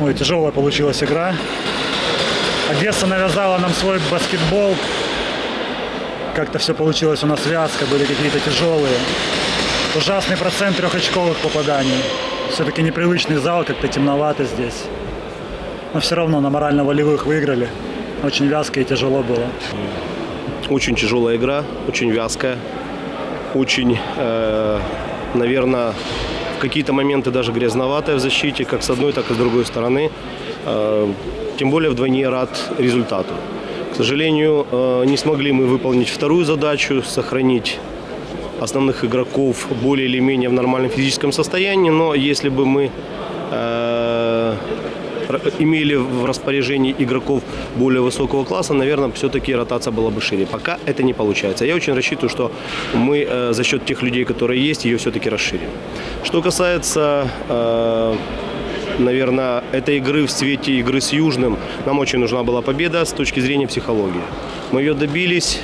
Ой, тяжелая получилась игра. Одесса навязала нам свой баскетбол. Как-то все получилось у нас вязко, были какие-то тяжелые. Ужасный процент трехочковых попаданий. Все-таки непривычный зал, как-то темновато здесь. Но все равно на морально-волевых выиграли. Очень вязко и тяжело было. Очень тяжелая игра, очень вязкая, очень, наверное, в какие-то моменты даже грязноватая в защите, как с одной, так и с другой стороны. Э, Тем более вдвойне рад результату. К сожалению, э, не смогли мы выполнить вторую задачу, сохранить основных игроков более или менее в нормальном физическом состоянии, но если бы мы э, имели в распоряжении игроков более высокого класса, наверное, все-таки ротация была бы шире. Пока это не получается. Я очень рассчитываю, что мы э, за счет тех людей, которые есть, ее все-таки расширим. Что касается, э, наверное, этой игры в свете игры с Южным, нам очень нужна была победа с точки зрения психологии. Мы ее добились,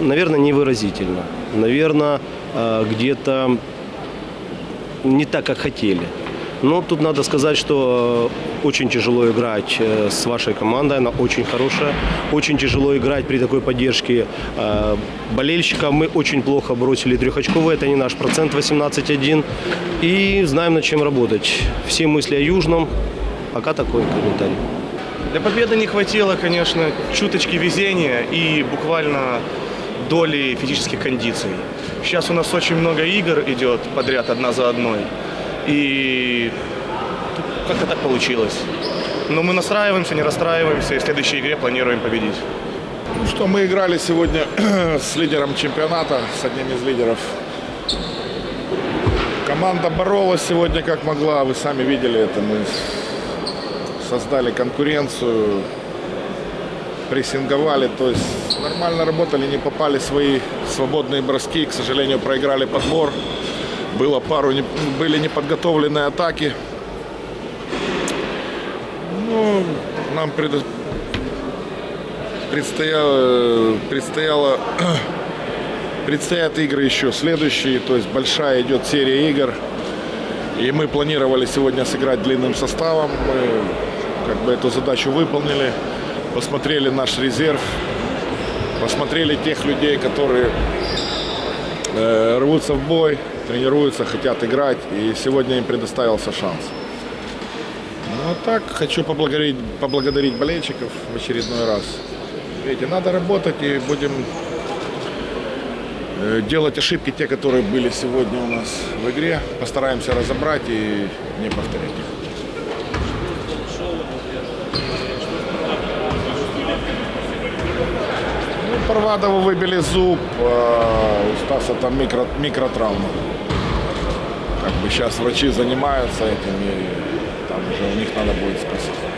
наверное, невыразительно. Наверное, э, где-то не так, как хотели. Но тут надо сказать, что э, очень тяжело играть э, с вашей командой, она очень хорошая. Очень тяжело играть при такой поддержке э, болельщика. Мы очень плохо бросили трехочковые, это не наш процент 18-1. И знаем, над чем работать. Все мысли о Южном. Пока такой комментарий. Для победы не хватило, конечно, чуточки везения и буквально доли физических кондиций. Сейчас у нас очень много игр идет подряд одна за одной. И как-то так получилось. Но мы настраиваемся, не расстраиваемся и в следующей игре планируем победить. Ну что, мы играли сегодня с лидером чемпионата, с одним из лидеров. Команда боролась сегодня как могла, вы сами видели это. Мы создали конкуренцию, прессинговали, то есть нормально работали, не попали свои свободные броски, к сожалению, проиграли подбор. Было пару, были неподготовленные атаки. Ну, нам предо- предстояло, предстояло предстоят игры еще следующие, то есть большая идет серия игр. И мы планировали сегодня сыграть длинным составом. Мы как бы эту задачу выполнили, посмотрели наш резерв, посмотрели тех людей, которые э, рвутся в бой, тренируются, хотят играть, и сегодня им предоставился шанс. Ну а так, хочу поблагодарить, поблагодарить болельщиков в очередной раз. Видите, надо работать и будем э, делать ошибки, те, которые были сегодня у нас в игре. Постараемся разобрать и не повторять их. Ну, Парвадову выбили зуб, а у Стаса там микро, микротравма. Как бы сейчас врачи занимаются этим, и там уже у них надо будет спросить.